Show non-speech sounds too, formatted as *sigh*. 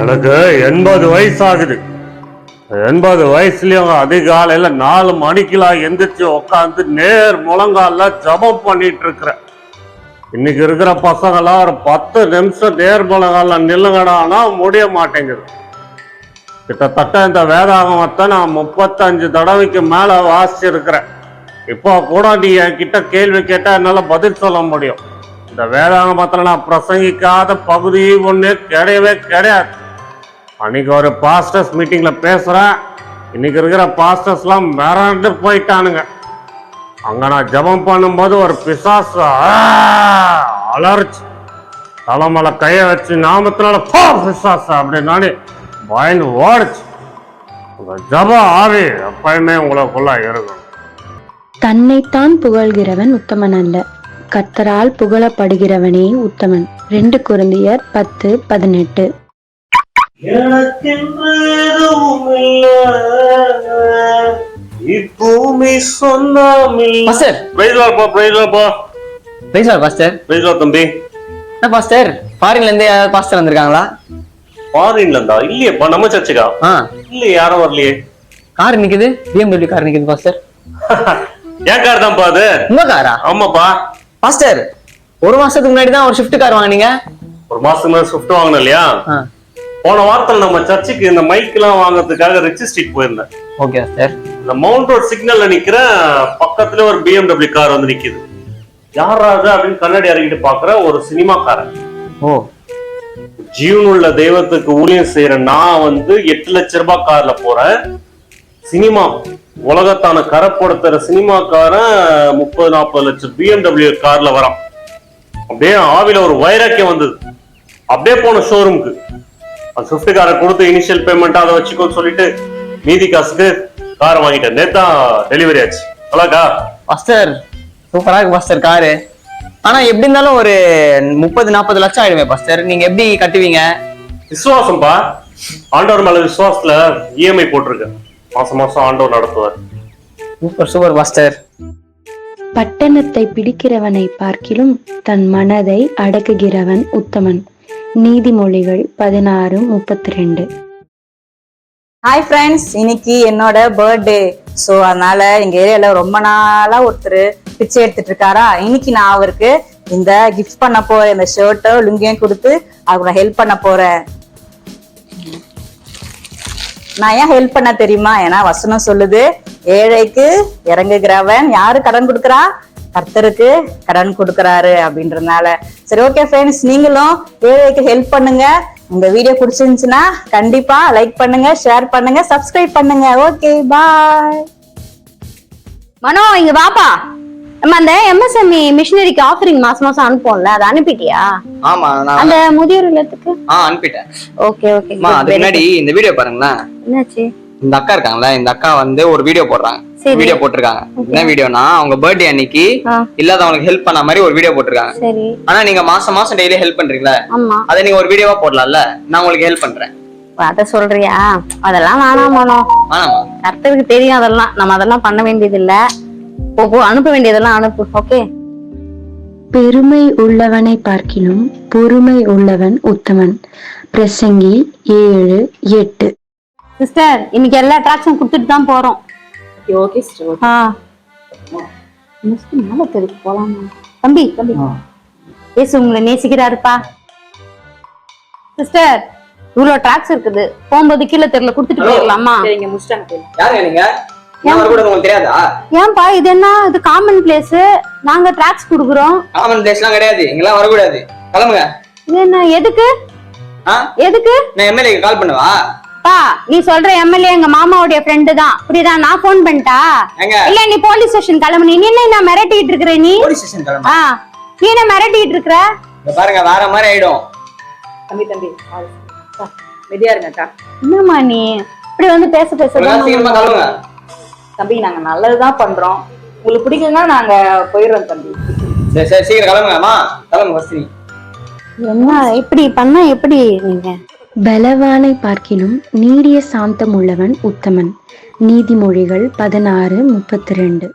எனக்கு எண்பது வயசு ஆகுது எண்பது வயசுலயும் அதிகாலையில நாலு மணிக்கெல்லாம் எந்திரிச்சு உட்காந்து நேர் முழங்கால ஜபம் பண்ணிட்டு இருக்கிறேன் இன்னைக்கு இருக்கிற பசங்களாம் ஒரு பத்து நிமிஷம் நேர் முழங்கால நில்லுங்கடானா முடிய மாட்டேங்குது. கிட்டத்தட்ட இந்த வேதாகமத்தை நான் முப்பத்தஞ்சு தடவைக்கு மேல வாசிச்சிருக்கிறேன். இப்போ கூட நீ என்கிட்ட கேள்வி கேட்டா என்னால பதில் சொல்ல முடியும். இந்த வேதாகமத்துல நான் பிரசங்கிக்காத பகுதி ஒண்ணு கிடையவே கிடையாது. அன்னைக்கு ஒரு பாஸ்டர்ஸ் மீட்டிங்கில் பேசுகிறேன் இன்னைக்கு இருக்கிற பாஸ்டர்ஸ்லாம் மிரண்டு போயிட்டானுங்க. அங்கே நான் ஜெபம் பண்ணும்போது ஒரு பிசாஸ் அலர்ச்சி தலைமலை கையை வச்சு நாமத்தினால போ பிசாஸ் அப்படின்னாலே பயந்து ஓடுச்சு. உங்க ஜப ஆவி எப்பயுமே உங்களுக்குள்ள இருக்கும். தன்னைத்தான் புகழ்கிறவன் உத்தமன் அல்ல. கத்தரால் புகழப்படுகிறவனே உத்தமன். ரெண்டு குருந்தியர் பத்து பதினெட்டு. இப்பூமி சொன்னாமில் பாஸ்டர். பிரைஸ்லாப்பா பிரைஸ்லாப்பா பேசலாம் பாஸ்டர். பிரைஸ்லா தம்பி. என்ன பாஸ்டர்? ஃபாரின்ல இருந்து யாராவது பாஸ்டர் வந்திருக்காங்களா? ஃபாரின்ல இருந்தா? இல்லையேப்பா நம்ம சர்ச்சுக்கா? ஆ. இல்லையே யாரும் வரலையே. கார் நிக்குது? பிஎம்டபிள்யூ கார் நிக்குது பாஸ்டர். *laughs* ஏன் கார் தான்ப்பா அது? உங்க காரா ஆமாப்பா. பாஸ்டர் ஒரு மாசத்துக்கு முன்னாடி தான் ஒரு ஷிஃப்ட் கார் வாங்குனீங்க? ஒரு மாசத்துக்கு முன்னாடி ஸ்விஃப்ட் வாங்கினோம் இல்லையா? ஆ. போன வாரத்துல நம்ம சர்ச்சுக்கு இந்த மைக் எல்லாம் வாங்குறதுக்காக ரிச்சி ஸ்ட்ரீட் போயிருந்தேன். ஓகே பாஸ்டர் இந்த மவுண்ட் ரோட் சிக்னல்ல நிக்கிற பக்கத்துல ஒரு பிஎம்டபிள்யூ கார் வந்து நிக்குது. யாராவது அப்படின்னு கண்ணாடி இறங்கிட்டு பாக்குற ஒரு சினிமாக்காரன். ஓ. ஜீவன் உள்ள தெய்வத்துக்கு ஊழியம் செய்யற நான் வந்து எட்டு லட்ச ரூபாய் கார்ல போறேன் சினிமா உலகத்தான கரப்படுத்துற சினிமாக்காரன் முப்பது நாற்பது லட்சம் பிஎம்டபிள்யூ கார்ல வரான். அப்படியே ஆவில ஒரு வைராக்கியம் வந்தது. அப்படியே போன ஷோரூமுக்கு அந்த ஸ்விஃப்ட் காரை கொடுத்து இனிஷியல் பேமெண்ட் அதை வச்சுக்கோன்னு சொல்லிட்டு மீதி காசுக்கு காரை வாங்கிட்டேன். நேத்தான் டெலிவரி ஆச்சு. அழகா? பாஸ்டர் சூப்பரா இருக்கு பாஸ்டர் காரு ஆனா எப்படி இருந்தாலும் ஒரு முப்பது நாற்பது லட்சம் ஆயிடுமே பாஸ்டர் நீங்க எப்படி கட்டுவீங்க? விசுவாசம்பா. ஆண்டவர் மேல விசுவாசத்துல இஎம்ஐ போட்டிருக்கேன் மாசம் மாசம் ஆண்டவர் நடத்துவார். சூப்பர் சூப்பர் பாஸ்டர் பட்டணத்தை பிடிக்கிறவனை பார்க்கிலும் தன் மனதை அடக்குகிறவன் உத்தமன். நீதிமொழிகள் பதினாறு முப்பத்தி ரெண்டு ஹாய் ஃப்ரெண்ட்ஸ் இன்னைக்கு என்னோட பர்த்டே ஸோ அதனால எங்க ஏரியால ரொம்ப நாளா ஒருத்தர் பிச்சை எடுத்துட்டு இருக்காரா? இன்னைக்கு நான் அவருக்கு இந்த கிஃப்ட் பண்ண போறேன். இந்த ஷர்ட்டோ லுங்கியும் கொடுத்து அவருக்கு நான் ஹெல்ப் பண்ண போறேன். நான் ஏன் ஹெல்ப் பண்ண தெரியுமா? ஏன்னா வசனம் சொல்லுது ஏழைக்கு இறங்குகிறவன் யாரு கடன் கொடுக்குறா? கர்த்தருக்கு கடன் கொடுக்கறாரு அப்படின்றதுனால. சரி ஓகே ஃப்ரெண்ட்ஸ் நீங்களும் ஏழைக்கு ஹெல்ப் பண்ணுங்க. உங்க வீடியோ பிடிச்சிருந்துச்சுன்னா கண்டிப்பா லைக் பண்ணுங்க ஷேர் பண்ணுங்க சப்ஸ்கிரைப் பண்ணுங்க. ஓகே பாய் மனோ இங்க வாப்பா. நம்ம அந்த எம்எஸ்எம்இ மிஷினரிக்கு ஆஃபரிங் மாசம் மாசம் அனுப்புவோம்ல அதை அனுப்பிட்டியா? ஆமா நான் அந்த முதியோர் இல்லத்துக்கு? ஆ அனுப்பிட்டேன். ஓகே ஓகே அம்மா அதுக்கு முன்னாடி இந்த வீடியோ பாருங்களேன். என்னாச்சு? இந்த அக்கா இருக்காங்களா இந்த அக்கா வந்து ஒரு வீடியோ போடுறாங்க. வீடியோ போட்டிருக்காங்க. என்ன வீடியோனா அவங்க பர்த்டே அன்னைக்கு ஆ. இல்லாதவங்களுக்கு ஹெல்ப் பண்ண மாதிரி ஒரு வீடியோ போட்டிருக்காங்க. சரி. ஆனா நீங்க மாசம் மாசம் டெய்லி ஹெல்ப் பண்றீங்களா? ஆமா. அதை நீங்க ஒரு வீடியோவா போடலாம்ல? நான் உங்களுக்கு ஹெல்ப் பண்றேன். அத சொல்றியா? அதெல்லாம் வேணாம் மனோ. கர்த்தருக்கு தெரியும் அதெல்லாம். நம்ம அதெல்லாம் பண்ண வேண்டியது இல்ல அனுப்ப வேண்டியதெல்லாம் அனுப்பு. ஓகே. பெருமை உள்ளவனை பார்க்கிலும் பொறுமை உள்ளவன் உத்தமன். பிரசங்கி ஏழு எட்டு. சிஸ்டர் இன்னைக்கு எல்லா அட்ராக்ஷன் கொடுத்துட்டு தான் போறோம். ஓகே ஆ. மிஸ்க்கு மேல தெருக்கு போலாமா? தம்பி தம்பி. ஏசு உங்களை நேசிக்கிறாருப்பா. சிஸ்டர் இவ்வளவு ட்ராக்ஸ் இருக்குது. போகும்போது கீழே தெருல கொடுத்துட்டு போயிடலாமா? சரிங்க முடிச்சிட்டாங்க யாருங்க நீங்க? ஏன்பா இது என்ன? இது காமன் பிளேஸ் நாங்க ட்ராக்ஸ் குடுக்குறோம். காமன் பிளேஸ்லாம் கிடையாது. இங்கெல்லாம் வரக்கூடாது. கிளம்புங்க. இது என்ன எதுக்கு? எதுக்கு? நான் எம்எல்ஏ கால் பண்ணவா? பா நீ சொல்ற எம்எல்ஏ எங்க மாமாவுடைய ஃப்ரெண்டு தான். புரியுதா? நான் ஃபோன் பண்ணிட்டா? இல்ல நீ போலீஸ் ஸ்டேஷன் கிளம்பு. நீ என்ன நான் மிரட்டிட்டு இருக்கிற நீ? போலீஸ் ஸ்டேஷன் கிளம்பு. ஆ. நீ என்ன மிரட்டிட்டு இருக்கிற? இங்க பாருங்க வேற மாதிரி ஆயிடும். தம்பி தம்பி மெதியா இருங்கக்கா என்னம்மா நீ? இப்படி வந்து பேச பேச தம்பி நாங்க நல்லதுதான் பண்றோம். உங்களுக்கு பிடிக்கலன்னா நாங்க போயிடுறோம் தம்பி. சரி சரி சீக்கிரம் கிளம்புங்கம்மா. கிளம்புங்க ஃபர்ஸ்ட் நீ. என்ன இப்படி பண்ணா எப்படி நீங்க? பலவானை பார்க்கினும் நீடிய சாந்தம் உள்ளவன் உத்தமன். நீதிமொழிகள் பதினாறு முப்பத்தி ரெண்டு